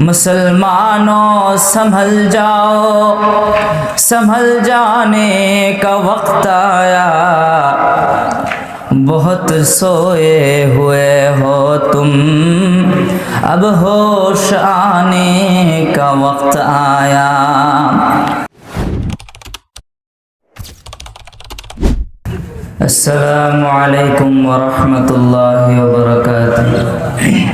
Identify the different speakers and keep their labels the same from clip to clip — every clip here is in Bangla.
Speaker 1: مسلمانوں سنبھل جاؤ سنبھل جانے کا وقت آیا بہت سوئے ہوئے ہو تم اب ہوش آنے کا وقت آیا السلام علیکم ورحمۃ اللہ وبرکاتہ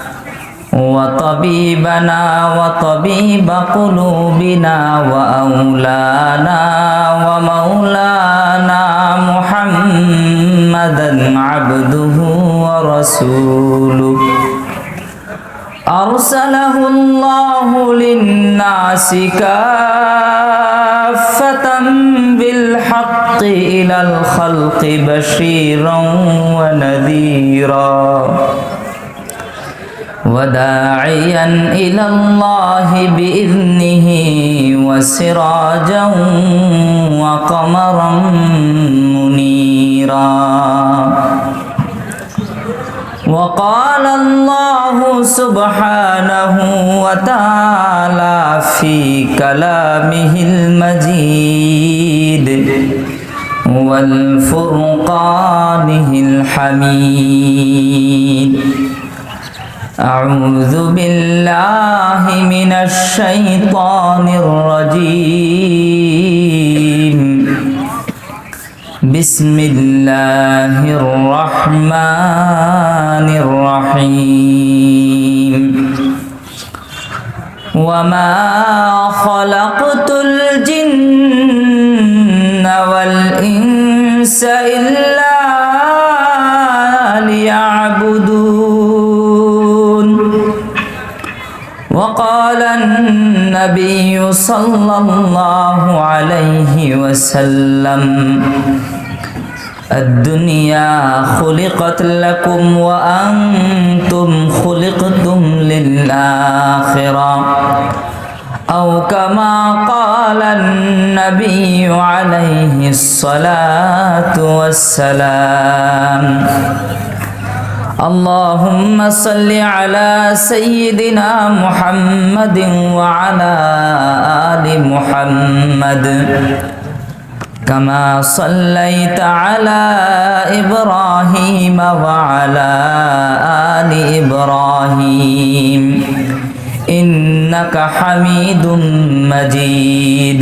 Speaker 1: وطبيبنا وطبيب قلوبنا وأولانا ومولانا محمدا عبده ورسوله. أرسله الله للناس كافة بالحق إلى الخلق بشيرا ونذيرا. وداعيا إلى الله بإذنه وسراجا وقمرا منيرا. وقال الله سبحانه وتعالى في كلامه المجيد والفرقانه الحميد أعوذ بالله من الشيطان الرجيم. بسم الله الرحمن الرحيم. وما خلقت صلى الله عليه وسلم. الدنيا خلقت لكم وأنتم خلقتم للآخرة. أو كما قال النبي عليه الصلاة والسلام. اللهم صل على سيدنا محمد وعلى آل محمد. كما صليت على إبراهيم وعلى آل إبراهيم. إنك حميد مجيد.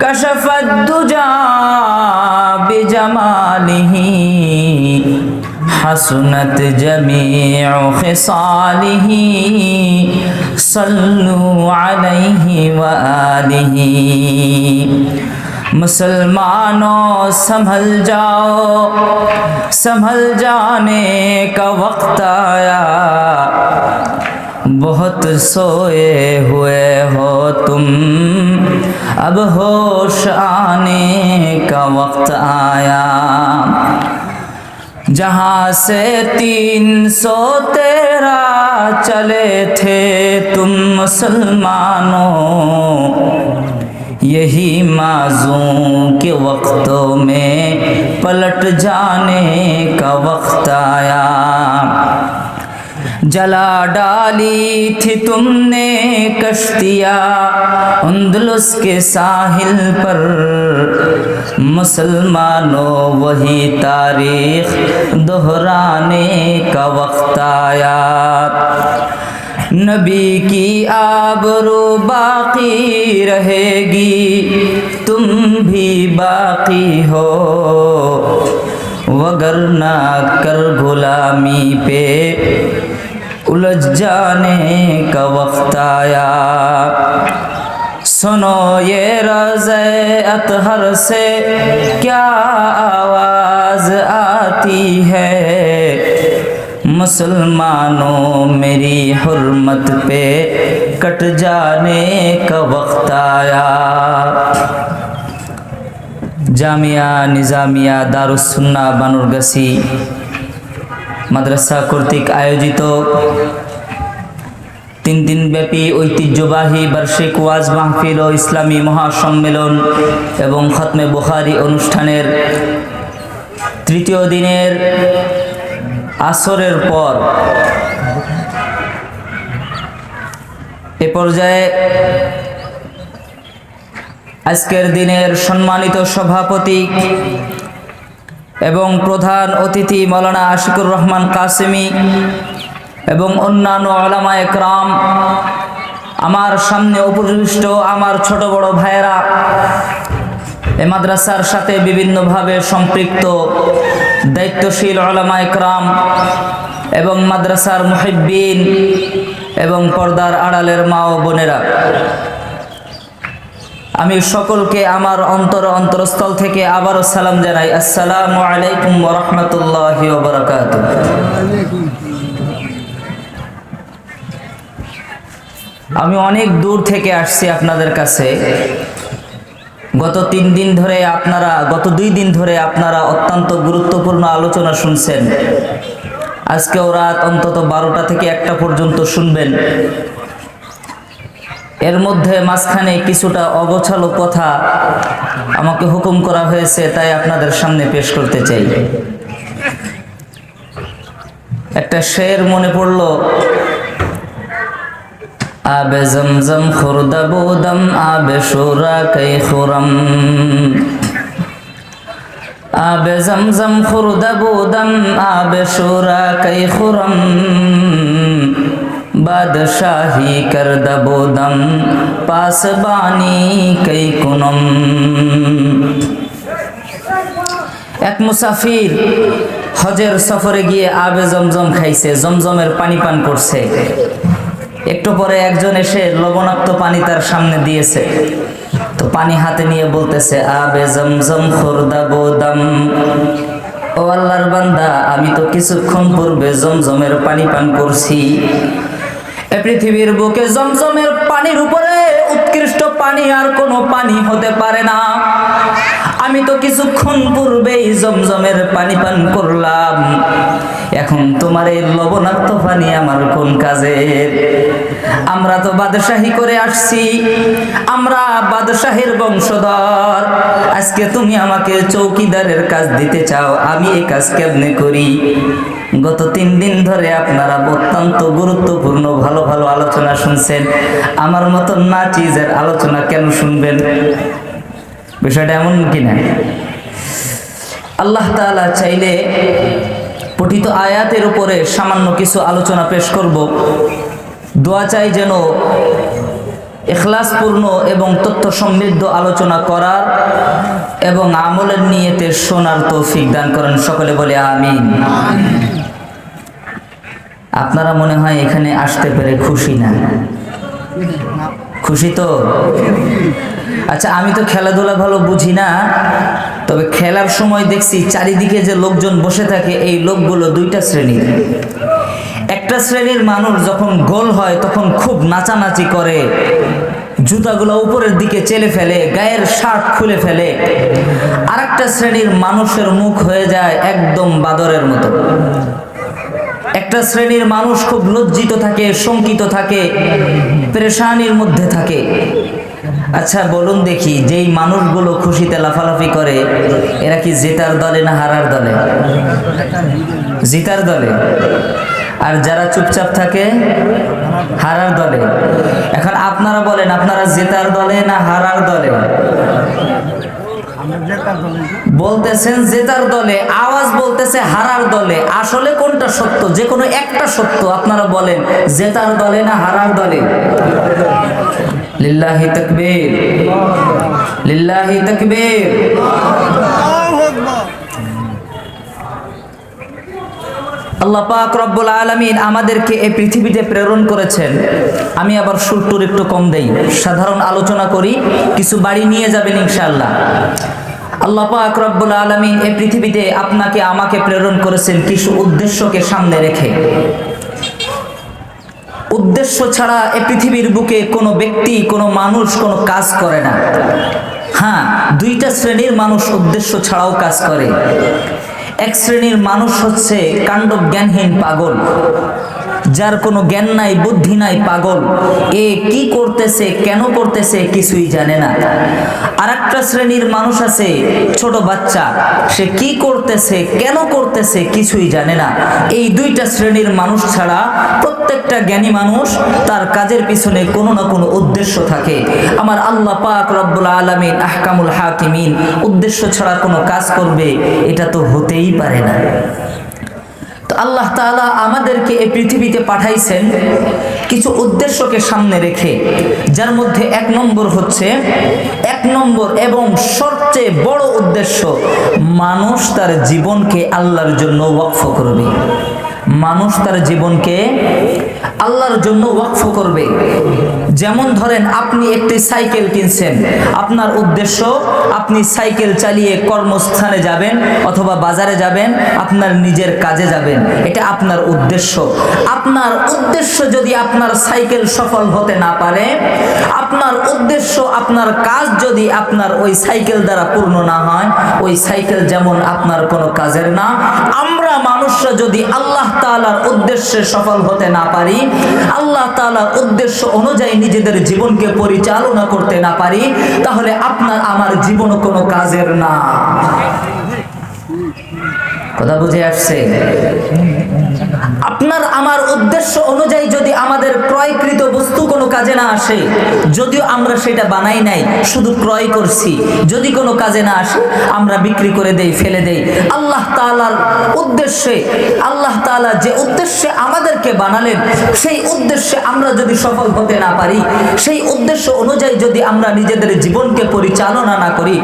Speaker 1: کشف الدجا بجماله حسنت جميع خصاله صلو علیہ وآلہ۔ مسلمانوں، سنبھل جاؤ، سنبھل جانے کا وقت آیا۔ بہت سوئے ہوئے ہو تم اب ہوش آنے کا وقت آیا۔ جہاں سے تین سو تیرہ چلے تھے تم مسلمانوں، یہی معذوں کے وقتوں میں پلٹ جانے کا وقت آیا۔ جلا ڈالی تھی تم نے کشتیاں اندلس کے ساحل پر مسلمانوں وہی تاریخ دہرانے کا وقت آیا نبی کی آبرو باقی رہے گی تم بھی باقی ہو وگر نہ کر غلامی پہ الجھ جانے کا وقت آیا۔ سنو یہ رض اطہر سے، کیا آواز آتی ہے؟ مسلمانوں میری حرمت پہ کٹ جانے کا وقت آیا۔ جامعہ نظامیہ دارالسنہ الگسی মাদ্রাসা কর্তৃক আয়োজিত তিন দিনব্যাপী ঐতিহ্যবাহী বার্ষিক ওয়াজ মাহফিল ও ইসলামী মহাসম্মেলন এবং খতমে বুখারি অনুষ্ঠানের তৃতীয় দিনের আসরের পর এ পর্যায়ে আজকের দিনের সম্মানিত সভাপতি এবং প্রধান অতিথি মৌলানা আশিকুর রহমান কাসেমি এবং অন্যান্য আলামা একরাম, আমার সামনে উপবিষ্ট আমার ছোট বড় ভাইয়েরা, এ মাদ্রাসার সাথে বিভিন্নভাবে সম্পৃক্ত দায়িত্বশীল আলামা একরাম এবং মাদ্রাসার মুহিব্বিন এবং পর্দার আড়ালের মা ও বোনেরা। আমি সকলকে আমার অন্তর অন্তরস্থল থেকে আবারও সালাম জানাই। আসসালামু আলাইকুম রহমতুল্লাহ আমি অনেক দূর থেকে আসছি আপনাদের কাছে। গত তিন দিন ধরে আপনারা, গত দুই দিন ধরে আপনারা অত্যন্ত গুরুত্বপূর্ণ আলোচনা শুনছেন। আজকেও রাত অন্তত বারোটা থেকে একটা পর্যন্ত শুনবেন। এর মধ্যে মাঝখানে কিছুটা অগোছালো কথা আমাকে হুকুম করা হয়েছে, তাই আপনাদের সামনে পেশ করতে চাই। একটা শের মনে পড়ল, আবে জমজম খুরদা বুদম, আবে সুরা कै খুরম। আবে জমজম খুরদা বুদম, আবে সুরা कै খুরম। বাদশাহী কর দবোদম পাসবানি কই কুনম এক মুসাফির হজের সফরে গিয়ে আবে জমজম খাইছে জমজমের পানি পান করছে। একটু পরে একজন এসে লবণাক্ত পানি তার সামনে দিয়েছে। তো পানি হাতে নিয়ে বলতেছে, আবে জমজম খুরদা বোদম ও আল্লাহর বান্দা, আমি তো কিছুক্ষণ পূর্বে জমজমের পানি পান করছি। পৃথিবীর বুকে জমজমের পানির উপরে উৎকৃষ্ট পানি আর কোনো পানি হতে পারে না। আমি তো কিছুক্ষণ পূর্বেই জমজমের পানি পান করলাম। এখন তোমার এই লবণাক্ত পানি আমার কোন কাজের আমরা তো বাদশাহী করে আসছি। আমরা বাদশাহের বংশধর। আজকে তুমি আমাকে চৌকিদারের কাজ দিতে চাও, আমি এই কাজ কেমনে করি? গত তিন দিন ধরে আপনারা অত্যন্ত গুরুত্বপূর্ণ, ভালো ভালো আলোচনা শুনছেন। আমার মতন না চিজের আলোচনা কেন শুনবেন? বিষয়টা এমন কি না আল্লাহ তাআলা চাইলে পঠিত আয়াতের উপরে সামান্য কিছু আলোচনা পেশ করব। দোয়া চাই যেন এখলাসপূর্ণ এবং তথ্য সমৃদ্ধ আলোচনা করার এবং আমলের নিয়েতে শোনার তৌফিক দান করেন। সকলে বলে আমিন। আপনারা মনে হয় এখানে আসতে পেরে খুশি না। খুশি তো? আচ্ছা আমি তো খেলাধুলা ভালো বুঝি না, তবে খেলার সময় দেখছি চারিদিকে যে লোকজন বসে থাকে, এই লোকগুলো দুইটা শ্রেণির। একটা শ্রেণির মানুষ যখন গোল হয়, তখন খুব নাচানাচি করে, জুতাগুলো উপরের দিকে চেলে ফেলে, গায়ের শার্ট খুলে ফেলে। আরেকটা শ্রেণির মানুষের মুখ হয়ে যায় একদম বাদরের মতো। একটা শ্রেণির মানুষ খুব লজ্জিত থাকে, শঙ্কিত থাকে, পেরেশানির মধ্যে থাকে। আচ্ছা বলুন দেখি, যেই মানুষগুলো খুশিতে লাফালাফি করে, এরা কি জেতার দলে না হারার দলে? জিতার দলে। আর যারা চুপচাপ থাকে, হারার দলে। এখন আপনারা বলেন, আপনারা জেতার দলে না হারার দলে? বলতেছেন জেতার দলে, আওয়াজ বলতেছে হারার দলে। আসলে কোনটা সত্য? যে কোনো একটা সত্য আপনারা বলেন জেতার দলে না হারার দলে? লিল্লাহি তাকবীর। লিল্লাহি তাকবীর। আল্লাহ পাক রব্বুল আলামিন আমাদেরকে এই পৃথিবীতে প্রেরণ করেছেন। আমি আবার সুরটুর একটু কম দেই। সাধারণ আলোচনা করি, কিছু বাড়ি নিয়ে যাবেন ইনশাআল্লাহ। আল্লাহ পাক রব্বুল আলামিন এই পৃথিবীতে আপনাকে, আমাকে প্রেরণ করেছেন কিছু উদ্দেশ্যকে সামনে রেখে। উদ্দেশ্য ছাড়া এ পৃথিবীর বুকে কোনো ব্যক্তি, কোনো মানুষ, কোনো কাজ করে না। হ্যাঁ দুইটা শ্রেণির মানুষ উদ্দেশ্য ছাড়াও কাজ করে। এক শ্রেণির মানুষ হচ্ছে কাণ্ড জ্ঞানহীন পাগল। যার কোনো জ্ঞান নাই, বুদ্ধি নাই, পাগল। এ কি করতেছে, কেন করতেছে কিছুই জানে না। আর একটা শ্রেণির মানুষ আছে, ছোট বাচ্চা। সে কি করতেছে, কেন করতেছে কিছুই জানে না। এই দুইটা শ্রেণির মানুষ ছাড়া প্রত্যেকটা জ্ঞানী মানুষ তার কাজের পিছনে কোনো না কোনো উদ্দেশ্য থাকে। আমার আল্লাহ পাক রব্বুল আলমিন আহকামুল হাকিমিন, উদ্দেশ্য ছাড়া কোনো কাজ করবে, এটা তো হতেই পারে না। তো আল্লাহ তালা আমাদেরকে এই পৃথিবীতে পাঠাইছেন কিছু উদ্দেশ্যকে সামনে রেখে, যার মধ্যে এক নম্বর হচ্ছে, এক নম্বর এবং সবচেয়ে বড় উদ্দেশ্য, মানুষ তার জীবনকে আল্লাহর জন্য ওয়াকফ করবে। মানুষ তার জীবনকে আল্লাহর জন্য ওয়াকফ করবে। যেমন ধরেন, আপনি একটি সাইকেল কিনছেন। আপনার উদ্দেশ্য, আপনি সাইকেল চালিয়ে কর্মস্থানে যাবেন অথবা বাজারে যাবেন, আপনার নিজের কাজে যাবেন। এটা আপনার উদ্দেশ্য। আপনার উদ্দেশ্য যদি আপনার সাইকেল সফল হতে না পারে, আপনার উদ্দেশ্য, আপনার কাজ যদি আপনার ওই সাইকেল দ্বারা পূর্ণ না হয়, ওই সাইকেল যেমন আপনার কোনো কাজের না, আমরা মানুষরা যদি আল্লাহ তালার উদ্দেশ্যে সফল হতে না পারি, আল্লাহ তালার উদ্দেশ্য অনুযায়ী নিজেদের জীবনকে পরিচালনা করতে না পারি, তাহলে আপনার, আমার জীবন কোনো কাজের না। কথা বুঝে আসছে? আপনার, আমার উদ্দেশ্য অনুযায়ী যদি আমাদের ক্রয়কৃত বস্তু কোনো কাজে না আসে, যদিও আমরা সেটা বানাই নাই, শুধু ক্রয় করছি, যদি কোনো কাজে না আসে, আমরা বিক্রি করে দেই, ফেলে দেই। আল্লাহ তাআলার উদ্দেশ্যে, আল্লাহ তাআলা যে উদ্দেশ্যে আমাদেরকে বানালেন, সেই উদ্দেশ্যে আমরা যদি সফল হতে না পারি, সেই উদ্দেশ্য অনুযায়ী যদি আমরা নিজেদের জীবনকে পরিচালনা না করি,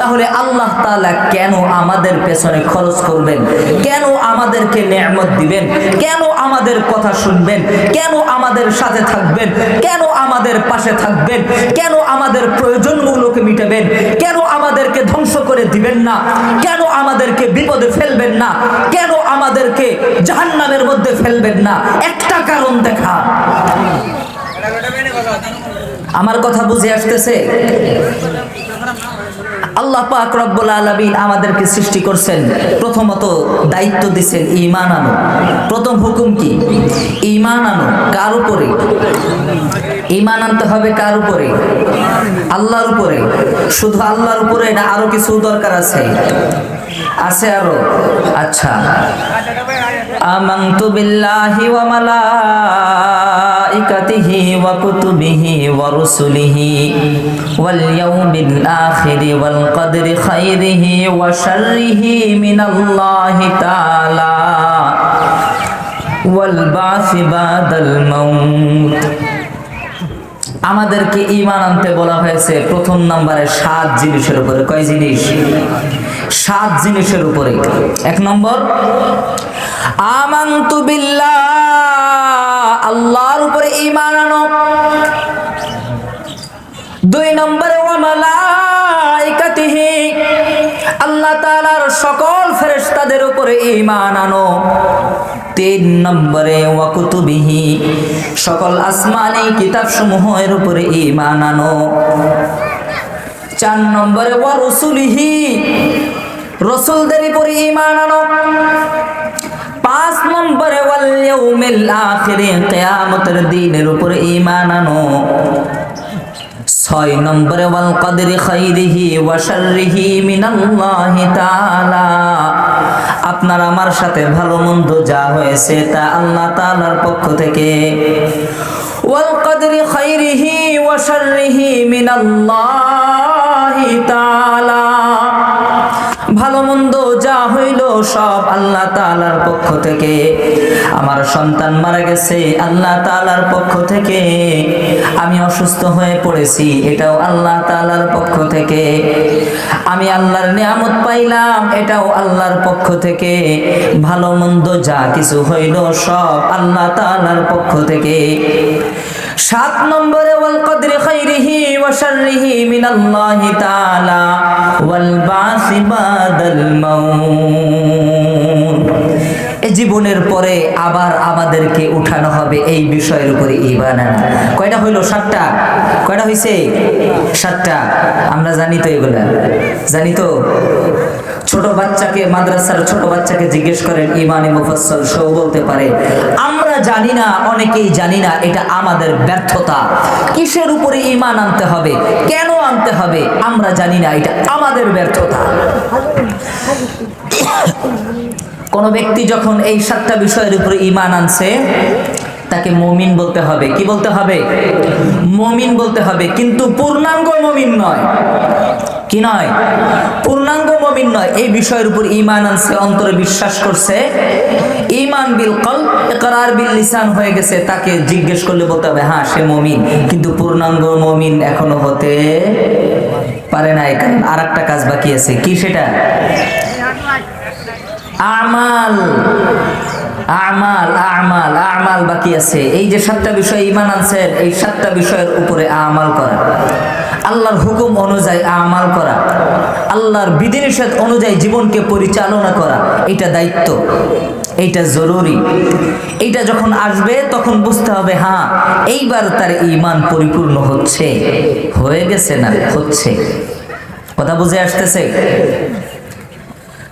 Speaker 1: তাহলে আল্লাহ তাআলা কেন আমাদের পেছনে খরচ করবেন? কেন আমাদেরকে নেয়ামত দিবেন? কেন আমাদের কথা শুনবেন? কেন আমাদের সাথে থাকবেন? কেন আমাদের পাশে থাকবেন? কেন আমাদের প্রয়োজনগুলোকে মিটাবেন? কেন আমাদেরকে ধ্বংস করে দিবেন না? কেন আমাদেরকে বিপদে ফেলবেন না? কেন আমাদেরকে জাহান্নামের মধ্যে ফেলবেন না? একটা কারণ দেখা। আমার কথা বুঝে আসতেছে? আল্লাহ পাক রব্বুল আলামিন আমাদেরকে সৃষ্টি করছেন। প্রথমত দায়িত্ব দিছেন ঈমান আনো। প্রথম হুকুম কি? ঈমান আনো। কার উপরে? ঈমান আনতে হবে কার উপরে? আল্লাহর উপরে। শুধু আল্লাহর উপরে না, আরও কিছু দরকার আছে? আছে আরও? আচ্ছা। আমানতু বিল্লাহি ওয়া মালাইকাতিহি। ওয়া রুসুলিহি ওয়াল ইয়াউমিল আখিরি ওয়াল কদরি খাইরিহি ওয়া শাররিহি মিনাল্লাহি তাআলা ওয়াল বাসি আমাদেরকে ইমান আনতে বলা হয়েছে প্রথম নম্বরে সাত জিনিসের উপরে। কয় জিনিস? সাত জিনিসের উপরে। এক নম্বর, আমান্তু বিল্লাহ। আল্লাহর উপরে ইমান আনো। দুই নম্বরে, ওয়া মালাইকাতিহি, আল্লাহ তাআলার সকল ফেরেশতাদের উপরে ঈমান আনো। তিন নম্বরে ওয়াকুতুবিহি সকল আসমানি কিতাব সমূহের উপরে ইমান আনো। চার নম্বরে, ওয়া রসুলিহি, রসুলদের উপরে ইমান আনো। পাঁচ নম্বরে দিনের উপরে ছয় নম্বরে, ওয়াল কদরি তাআলা। আপনার আমার সাথে ভালো মন্দ যা হয়েছে তা আল্লাহ তাআলার পক্ষ থেকে। ওয়াল কদরি খাইরিহি ওয়া শাররিহি তাআলা। ভালো মন্দ হইল সব আল্লাহ তাআলার পক্ষ থেকে। আমার সন্তান মারা গেছে, আল্লাহ তাআলার পক্ষ থেকে। আমি অসুস্থ হয়ে পড়েছি, এটাও আল্লাহ তাআলার পক্ষ থেকে। আমি আল্লাহর নিয়ামত পাইলাম, এটাও আল্লাহর পক্ষ থেকে। ভালো মন্দ যা কিছু হইল সব আল্লাহ তাআলার পক্ষ থেকে। সাত নম্বরে, ওয়াল কদরি খাইরিহি ওয়া শাররিহি মিনাল্লাহি তাআলা, ওয়াল বাসি বাদাল মাউত। জীবনের পরে আবার আমাদেরকে উঠানো হবে এই বিষয়ের উপরে ঈমান আনা। কয়টা হইল সাতটা? কয়টা হইছে? সাতটা। আমরা জানি তো এগুলা। জানি তো? ছোট বাচ্চাকে মাদ্রাসার ছোট বাচ্চাকে জিজ্ঞেস করেন, ইমানে মুফাসসল সেও বলতে পারে, আমরা জানি না, অনেকেই জানি না, এটা আমাদের ব্যর্থতা। কিসের উপরে ইমান আনতে হবে? কেন আনতে হবে? আমরা জানি না, এটা আমাদের ব্যর্থতা। কোন ব্যক্তি যখন এই সাতটা বিষয়ের উপরে ইমান আনছে তাকে মমিন বলতে হবে। কি বলতে হবে? মমিন বলতে হবে। কিন্তু পূর্ণাঙ্গ মমিন নয়। কি নয়? পূর্ণাঙ্গ মমিন নয়। এই বিষয়ের উপর ইমান আনছে, অন্তরে বিশ্বাস করছে। ইমান বিল কল ইকরার বিল লিসান হয়ে গেছে। তাকে জিজ্ঞেস করলে বলতে হবে হ্যাঁ সে মমিন। কিন্তু পূর্ণাঙ্গ মমিন এখনও হতে পারে নাই। কারণ আর একটা কাজ বাকি আছে। কি সেটা? আমাল। আমাল আমাল আমাল বাকি আছে। এই যে সাতটা বিষয় ইমান আনছেন, এই সাতটা বিষয়ের উপরে আমাল করা। আল্লাহর হুকুম অনুযায়ী আমাল করা। আল্লাহর বিধিনিষেধ অনুযায়ী জীবনকে পরিচালনা করা। এটা দায়িত্ব। এইটা জরুরি। এইটা যখন আসবে, তখন বুঝতে হবে হ্যাঁ এইবার তার ইমান পরিপূর্ণ হচ্ছে। হয়ে গেছে না হচ্ছে? কথা বুঝে আসতেছে?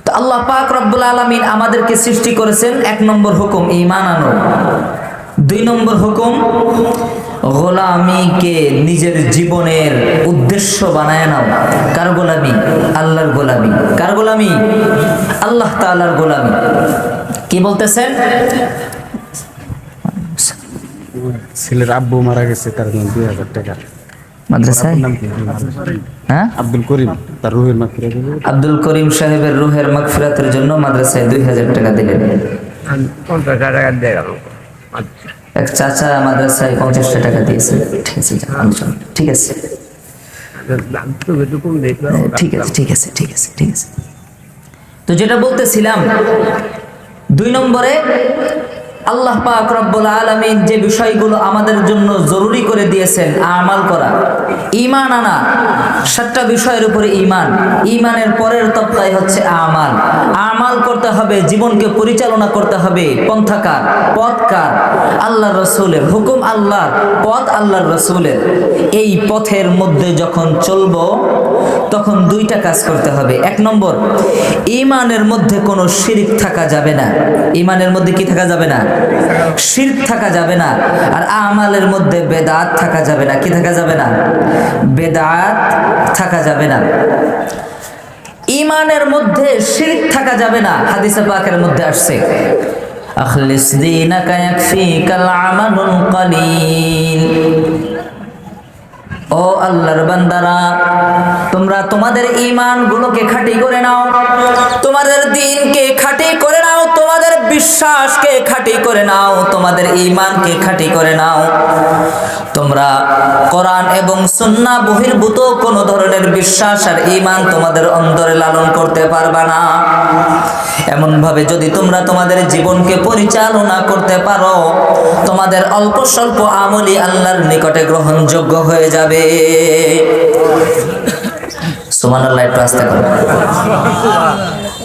Speaker 1: তো আল্লাহ পাক রব্বুল আলমিন আমাদেরকে সৃষ্টি করেছেন এক নম্বর হুকুম ইমান আনো। দুই নম্বর হুকুম, গোলামিকে নিজের জীবনের উদ্দেশ্য বানায় নাও। কার গোলামি? আল্লাহর গোলামি। কার গোলামি? আল্লাহ তাআলার গোলামি। কি বলতেছেন?
Speaker 2: ছেলের আব্বু মারা গেছে, তার দুই হাজার টাকা।
Speaker 1: মাদ্রাসায়? হ্যাঁ?
Speaker 2: আব্দুল করিম তার রুহের দেবে
Speaker 1: আব্দুল করিম সাহেবের রুহের মাগফিরাতের জন্য মাদ্রাসায় দুই হাজার টাকা দিলেন।
Speaker 3: পঞ্চাশ টাকা দিয়ে গেল
Speaker 1: এক চাচা মাদ্রাসায় পঞ্চাশটা টাকা দিয়েছে। ঠিক আছে ঠিক আছে। ঠিক আছে ঠিক আছে ঠিক আছে ঠিক আছে। তো যেটা বলতেছিলাম দুই নম্বরে আল্লাহ পাক রব্বুল আলামিন যে বিষয়গুলো আমাদের জন্য জরুরি করে দিয়েছেন, আমাল করা, ঈমান আনা, সাতটা বিষয়ের উপরে ঈমান, ঈমানের পরের তপ্তায় হচ্ছে আমাল। আমাল করতে হবে, জীবনকে পরিচালনা করতে হবে, পন্থাকার, পথকার আল্লাহ রসুলের হুকুম আল্লাহর, পথ আল্লাহর রসুলের। এই পথের মধ্যে যখন চলব, তখন দুইটা কাজ করতে হবে। এক নম্বর ইমানের মধ্যে কোনো শিরিক থাকা যাবে না। ইমানের মধ্যে কি থাকা যাবে না? শিরক থাকা যাবে না, আর আমালের মধ্যে বেদাত থাকা যাবে না। কি থাকা যাবে না? বেদাত থাকা যাবে না। ইমানের মধ্যে শির্ক থাকা যাবে না, হাদিসে পাকের মধ্যে আসছে। আখলিস দীনাকা ইয়াকফিকাল আমালুল কালিল। ও আল্লাহর বান্দারা, তোমরা তোমাদের ঈমান গুলোকে খাঁটি করে নাও, তোমাদের দিনকে খাঁটি করে নাও, তোমাদের বিশ্বাসকে খাঁটি করে নাও, তোমাদের ঈমানকে খাঁটি করে নাও। তোমরা কোরআন এবং সুন্নাহ বহির্ভূত কোনো ধরনের বিশ্বাস আর ঈমান তোমাদের অন্তরে লালন করতে পারবা না। এমন ভাবে যদি তোমরা তোমাদের জীবনকে পরিচালনা করতে পারো, তোমাদের অল্প স্বল্প আমলি আল্লাহর নিকটে গ্রহণযোগ্য হয়ে যাবে। সুমান আল্লাহ একটু আসতে করো।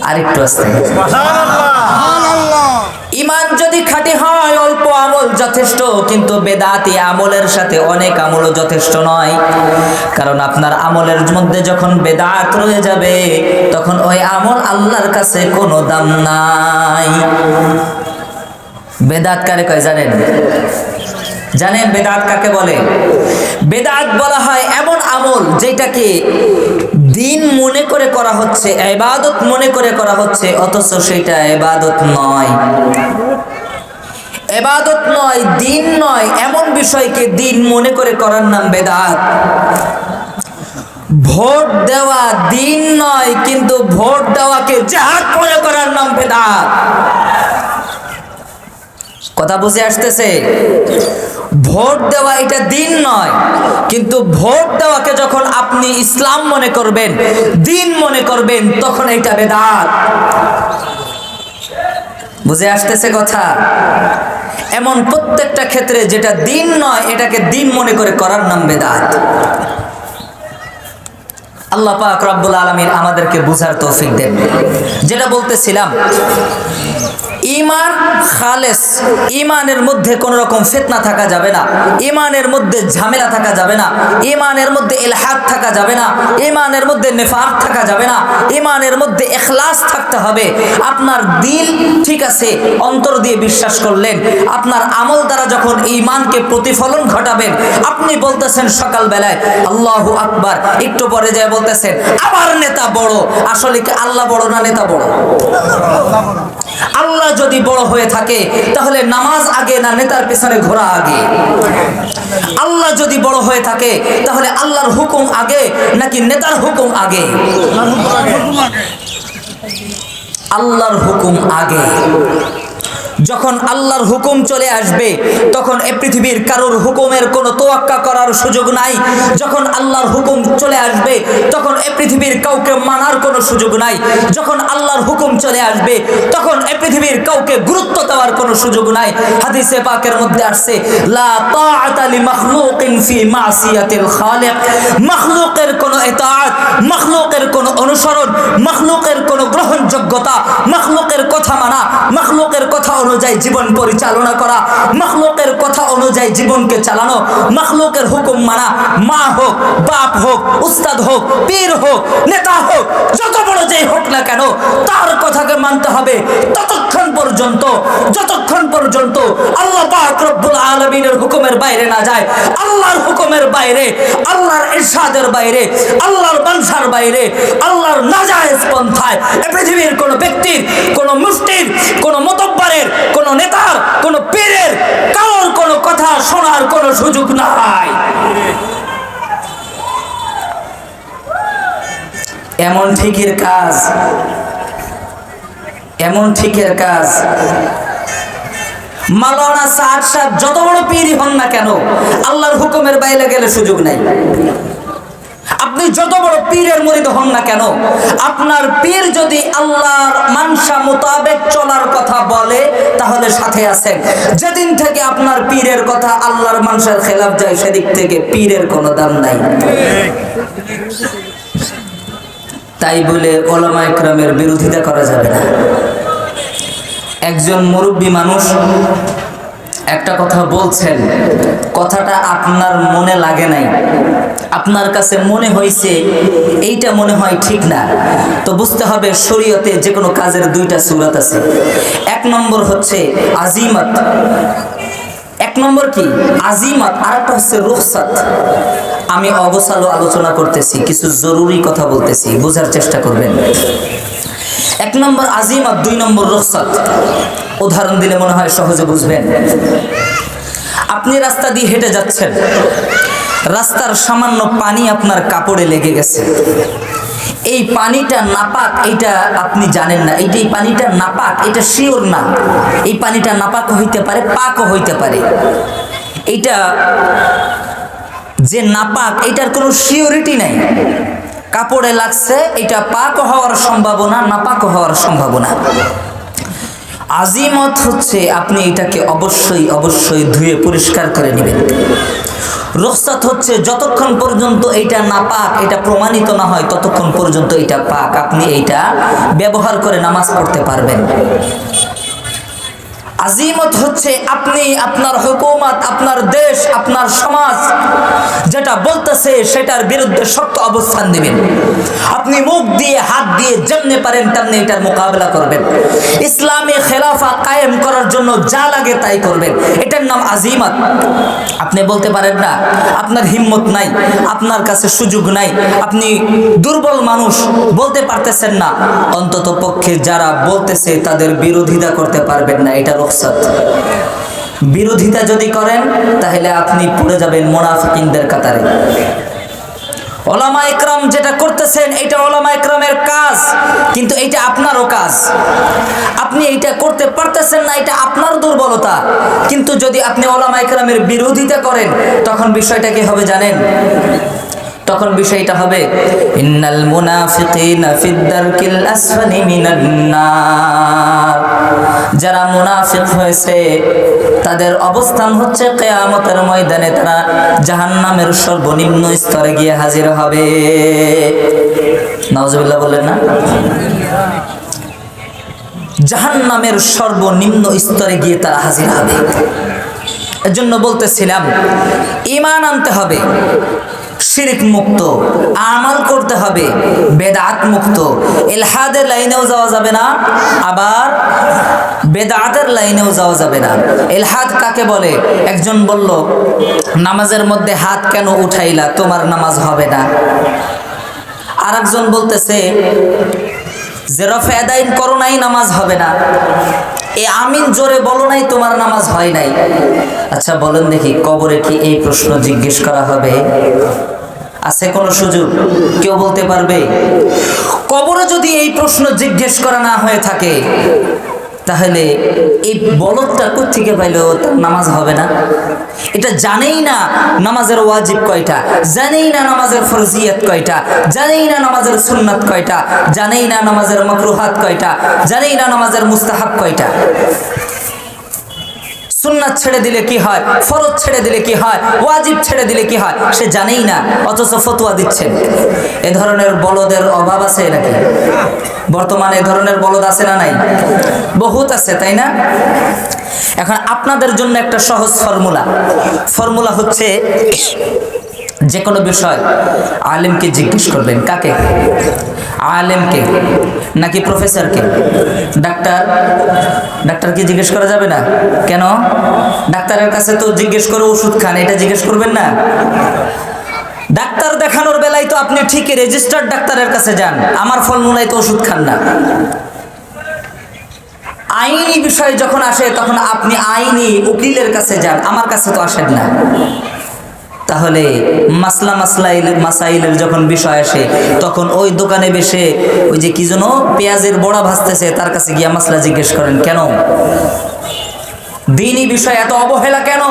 Speaker 1: আরেকটু আসতে ইমান যদি খাঁটি হয় অল্প আমল যথেষ্ট কিন্তু বেদাতি আমলের সাথে অনেক আমলও যথেষ্ট নয়। কারণ আপনার আমলের মধ্যে যখন বেদাত রয়ে যাবে তখন ওই আমল আল্লাহর কাছে কোনো দাম নাই। বেদাত কারে কয় জানেন? জানেন বেদাত কাকে বলে? বেদাত বলা হয় এমন আমল যেটাকে দিন মনে করে করা হচ্ছে এবাদত মনে করে করা হচ্ছে, অথচ সেটা এবাদত নয়। এবাদত নয়, দিন নয়, এমন বিষয়কে দিন মনে করে করার নাম বেদাত। ভোট দেওয়া দিন নয়, কিন্তু ভোট দেওয়াকে জাহাজ মনে করার নাম বেদাত। কথা বুঝে আসতেছে? ভোট দেওয়া এটা দিন নয়, কিন্তু ভোট দেওয়াকে যখন আপনি ইসলাম মনে করবেন, দিন মনে করবেন, তখন এটা বেদাত। বুঝে আসতেছে কথা? এমন প্রত্যেকটা ক্ষেত্রে যেটা দিন নয়, এটাকে দিন মনে করে করার নাম বেদাত। আল্লাহ পাক রব্বুল আলমিন আমাদেরকে বুঝার তৌফিক দেন। যেটা বলতেছিলাম ইমান খালেস ইমানের মধ্যে কোনো রকম ফেতনা থাকা যাবে না ইমানের মধ্যে ঝামেলা থাকা যাবে না ইমানের মধ্যে এলহাদ থাকা যাবে না ইমানের মধ্যে নেফাক থাকা যাবে না ইমানের মধ্যে এখলাস থাকতে হবে। আপনার দিল ঠিক আছে, অন্তর দিয়ে বিশ্বাস করলেন, আপনার আমল দ্বারা যখন ইমানকে প্রতিফলন ঘটাবেন, আপনি বলতেছেন সকালবেলায়, আল্লাহু আকবার। একটু পরে যায় বলতেছেন, আমার নেতা বড়, আসলে কি আল্লাহ বড় না নেতা বড়? আল্লাহ যদি বড় হয়ে থাকে, তাহলে নামাজ আগে না নেতার পেছনে ঘোরা আগে? আল্লাহ যদি বড় হয়ে থাকে, তাহলে আল্লাহর হুকুম আগে নাকি নেতার হুকুম আগে? আল্লাহর হুকুম আগে। যখন আল্লাহর হুকুম চলে আসবে, তখন এ পৃথিবীর কারোর হুকুমের কোনো তোয়াক্কা করার সুযোগ নাই। যখন আল্লাহর হুকুম চলে আসবে, তখন এ পৃথিবীর কাউকে মানার কোনো সুযোগ নাই। যখন আল্লাহর হুকুম চলে আসবে, তখন এ পৃথিবীর কাউকে গুরুত্ব দেওয়ার কোনো সুযোগ নাই। হাদিসে পাকের মধ্যে আসছে, লা কোনো ইতাআত মাখলুকের কোনো অনুসরণ, মাখলুকের কোনো গ্রহণযোগ্যতা, মাখলুকের কথা মানা, মাখলুকের কথা অনুযায়ী জীবন পরিচালনা করা, মাখলুকের কথা অনুযায়ী জীবনকে চালানো, মাখলুকের হুকুম মানা, মা হোক, বাপ হোক, উস্তাদ হোক, পীর হোক, নেতা হোক, যত বড় যেই হোক না কেন, তার কথাকে মানতে হবে ততক্ষণ পর্যন্ত, যতক্ষণ পর্যন্ত আল্লাহ পাক আলামিনের হুকুমের বাইরে না যায়, আল্লাহর হুকুমের বাইরে, আল্লাহর ইরশাদের বাইরে, আল্লাহর বানসার বাইরে, আল্লাহর নাজায়েজ পন্থায় এ পৃথিবীর কোনো ব্যক্তির, কোন মুফতির, কোন মতব্বরের কোন নেতার, কোন পীরের কারোর কোন কথা শোনার কোন সুযোগ নাই। এমন ঠিকের কাজ, এমন ঠিকের কাজ। মালানা সাদ সাহেব যত বড় পীরই হন না কেন, আল্লাহর হুকুমের বাইরে গেলে সুযোগ নাই। আপনি যত বড় পীরের মরিদ হন না কেন, আপনার পীর যদি আল্লাহর মানসা মোতাবেক চলার কথা বলে, তাহলে সাথে আছেন। যেদিন থেকে আপনার পীরের কথা আল্লাহর মানসার খেলাফ যায়, সেদিক থেকে পীরের কোনো দাম নাই। তাই বলে ওলামা একরামের বিরোধিতা করা যাবে না। একজন মুরব্বী মানুষ একটা কথা বলছেন, কথাটা আপনার মনে লাগে নাই। আপনার কাছে মনে হয়েছে, এইটা মনে হয় ঠিক না। তো বুঝতে হবে শরীয়তে যে কোনো কাজের দুইটা সুরাত আছে। এক নম্বর হচ্ছে আজিমত। এক নম্বর কি? আজিমত আর একটা হচ্ছে রুখসাত। আমি অবসালো আলোচনা করতেছি, কিছু জরুরি কথা বলতেছি, বোঝার চেষ্টা করবেন। এক নম্বর আজিমত, দুই নম্বর রুখসাত। উদাহরণ দিলে মনে হয় সহজে বুঝবেন। আপনি রাস্তা দিয়ে হেঁটে যাচ্ছেন। রাস্তার সামান্য পানি আপনার কাপড়ে লেগে গেছে। এই পানিটা নাপাক, এইটা আপনি জানেন না। এইটা এই পানিটা নাপাক, এটা শিওর না। এই পানিটা নাপাক হইতে পারে, পাকও হইতে পারে। এইটা যে নাপাক এটার কোনো শিওরিটি নাই। কাপড়ে লাগছে এটা পাক হওয়ার সম্ভাবনা, নাপাক হওয়ার সম্ভাবনা। আজিমত হচ্ছে আপনি এটাকে অবশ্যই অবশ্যই ধুয়ে পরিষ্কার করে নেবেন। রোকসাত হচ্ছে যতক্ষণ পর্যন্ত এটা না পাক, এটা প্রমাণিত না হয়, ততক্ষণ পর্যন্ত এটা পাক। আপনি এইটা ব্যবহার করে নামাজ পড়তে পারবেন। আজিমত হচ্ছে আপনি, আপনার হুকুমত, আপনার দেশ, আপনার সমাজ যেটা বলতেছে সেটার বিরুদ্ধে শক্ত অবস্থান নেবেন। আপনি মুখ দিয়ে, হাত দিয়ে যেমনি পারেন তেমনি এটার মোকাবেলা করবেন। ইসলামী খেলাফা কায়েম করার জন্য যা লাগে তাই করবেন। এটার নাম আজিমত। আপনি বলতে পারেন না, আপনার হিম্মত নাই, আপনার কাছে সুযোগ নাই, আপনি দুর্বল মানুষ, বলতে পারতেছেন না। অন্তত পক্ষে যারা বলতেছে তাদের বিরোধিতা করতে পারবেন না এটা রুখসত বিরোধিতা যদি করেন, তাহলে আপনি পড়ে যাবেন মোনাফিকিনদের কাতারে। ওলামা একরাম যেটা করতেছেন, এটা ওলামা একরামের কাজ, কিন্তু এটা আপনারও কাজ। আপনি এইটা করতে পারতেছেন না, এটা আপনার দুর্বলতা। কিন্তু যদি আপনি ওলামা একরামের বিরোধিতা করেন, তখন বিষয়টা কি হবে জানেন? তখন বিষয়টা হবে, ইন্নাল মুনাফিকিনা ফিদ দারকিল আসফালি মিনান যারা মুনাফিক হয়েছে, তাদের অবস্থান হচ্ছে কিয়ামতের ময়দানে তারা জাহান্নামের সর্বনিম্ন স্তরে গিয়ে হাজির হবে। নাউজুবিল্লাহ বললেন না? জাহান্নামের সর্বনিম্ন স্তরে গিয়ে তারা হাজির হবে। এজন্য বলতেছিলাম, ইমান আনতে হবে। শিরিক মুক্ত। আমাল করতে হবে, বেদাত মুক্ত। এলহাদের লাইনেও যাওয়া যাবে না, আবার বেদাতের লাইনেও যাওয়া যাবে না। এলহাদ কাকে বলে? একজন বলল, নামাজের মধ্যে হাত কেন উঠাইলা? তোমার নামাজ হবে না। আর একজন বলতেছে যে রফে আদাইন করো নাই, নামাজ হবে না। এ আমিন জোরে বলো নাই, তোমার নামাজ হয় নাই। আচ্ছা বলেন দেখি, কবরে কি এই প্রশ্ন জিজ্ঞেস করা হবে? আছে কোনো সুযোগ? কেউ বলতে পারবে? কবরে যদি এই প্রশ্ন জিজ্ঞেস করা না হয়ে থাকে তাহলে এই বলদটা কোথেকে পাইলো? তার নামাজ হবে না। এটা জানেই না নামাজের ওয়াজিব কয়টা, জানেই না নামাজের ফরজিয়াত কয়টা, জানেই না নামাজের সুন্নাত কয়টা, জানেই না নামাজের মকরুহাত কয়টা, জানেই না নামাজের মুস্তাহাব কয়টা। সুন্নাত ছেড়ে দিলে কি হয়? ফরজ ছেড়ে দিলে কি হয়? ওয়াজিব ছেড়ে দিলে কি হয়? সে জানেই না, অথচ ফতোয়া দিচ্ছে। এ ধরনের বলদের অভাব আছে নাকি? বর্তমানে এ ধরনের বলদ আছে না নাই? বহুত আছে, তাই না? এখন আপনাদের জন্য একটা সহজ ফর্মুলা। ফর্মুলা হচ্ছে যে কোনো বিষয় আলেমকে জিজ্ঞেস করবেন, কাকে? আলেমকে নাকি প্রফেসরকে ডাক্তার? ডাক্তারকে জিজ্ঞেস করা যাবে না? কেন? ডাক্তারের কাছে তো জিজ্ঞেস করে ওষুধ খান, এটা জিজ্ঞেস করবেন না? ডাক্তার দেখানোর বেলায় তো আপনি ঠিকই রেজিস্টার্ড ডাক্তারের কাছে যান, আমার ফলমূলায় তো ওষুধ খান না। আইনি বিষয় যখন আসে, তখন আপনি আইনি উকিলের কাছে যান, আমার কাছে তো আসেন না। তাহলে মাসলা মাসলাইল মাসাইলের যখন বিষয় আসে, তখন ওই দোকানে বসে ওই যে কি যেন পেঁয়াজের বড়া ভাজতেছে, তার কাছে গিয়া মাসলা জিজ্ঞেস করেন, কেন? দিনই বিষয় এত অবহেলা কেন?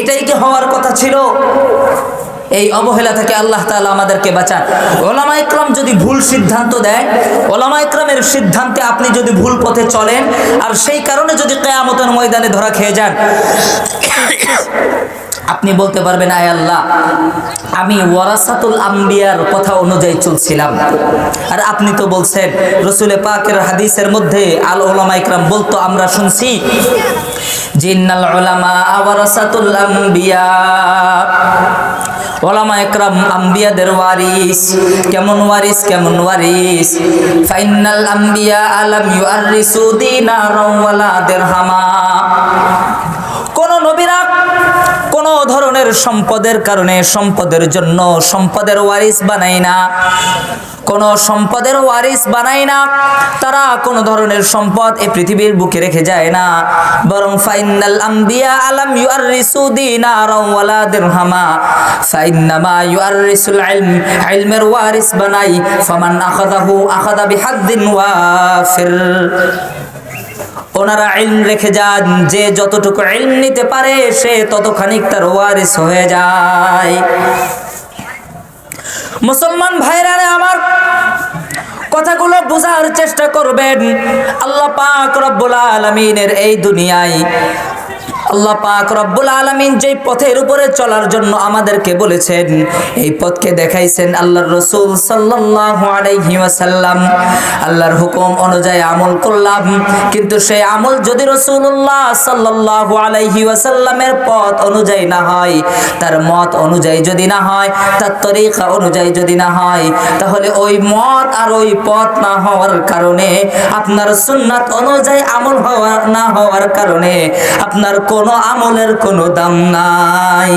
Speaker 1: এটাই কি হওয়ার কথা ছিল? এই অবহেলা থেকে আল্লাহ তাআলা আমাদেরকে বাঁচান। ওলামা ইকরাম যদি ভুল সিদ্ধান্ত দেয়, ওলামা ইকরামের সিদ্ধান্তে আপনি যদি ভুল পথে চলেন, আর সেই কারণে যদি কেয়ামতের ময়দানে ধরা খেয়ে যান আপনি বলতে পারবেন, আয় আল্লাহ, আমি ওয়ারাসাতুল আম্বিয়ার কথা অনুযায়ী চলছিলাম। আর আপনি তো বলছেন, রসুলে পাকের হাদিসের মধ্যে আল ওলামা ইকরাম বলতো, আমরা শুনছি জিন্নাল ওলামা ওয়ারাসাতুল আম্বিয়া। ওলামা একরাম আম্বিয়াদের ওয়ারিস, কেমন ওয়ারিস কেমন ওয়ারিস? ফাইনাল আম্বিয়া আলাম ইউআররিসু দিনারাও ওয়ালা দিরহামা। ধরনের সম্পদের কারণে সম্পদের জন্য সম্পদের ওয়ারিস বানাই না। কোন সম্পদের ওয়ারিস বানাই না, তারা কোন ধরনের সম্পদ এই পৃথিবীর বুকে রেখে যায় না। বরং ফাইনাল আম্বিয়া আলাম ইউআররিসু দিনারাও ওয়ালা দিরহামা। ফাইন্নামা ইউআররিসুল ইলম ওয়ারিস বানাই। ফামান আখাযাহু আখাযা বিহাদ্দিন ওয়াফির। ওনারা ইলম রেখে যান, যে যতটুকু ইলম নিতে পারে, সে ততখানিক তার ওয়ারিস হয়ে যায়। মুসলমান ভাইরা আমার কথাগুলো বোঝার চেষ্টা করবেন। আল্লাহ পাক রব্বুল আলামিনের এই দুনিয়ায় আল্লাহ পাক রব্বুল আলামিন যেই পথের উপরে চলার জন্য আমাদেরকে বলেছেন, এই পথকে দেখাইছেন আল্লাহর রসুল আলাইহি আল্লাহর হুকুম অনুযায়ী আমল করলাম, কিন্তু সেই আমল যদি রসুল্লাহ সাল্লাল্লাহু আলাইহি ওয়াসাল্লামের পথ অনুযায়ী না হয়, তার মত অনুযায়ী যদি না হয়, তার তরিকা অনুযায়ী যদি না হয়, তাহলে ওই মত আর ওই পথ না হওয়ার কারণে, আপনার সুন্নাত অনুযায়ী আমল হওয়া না হওয়ার কারণে, আপনার কোনো আমলের কোনো দাম নাই।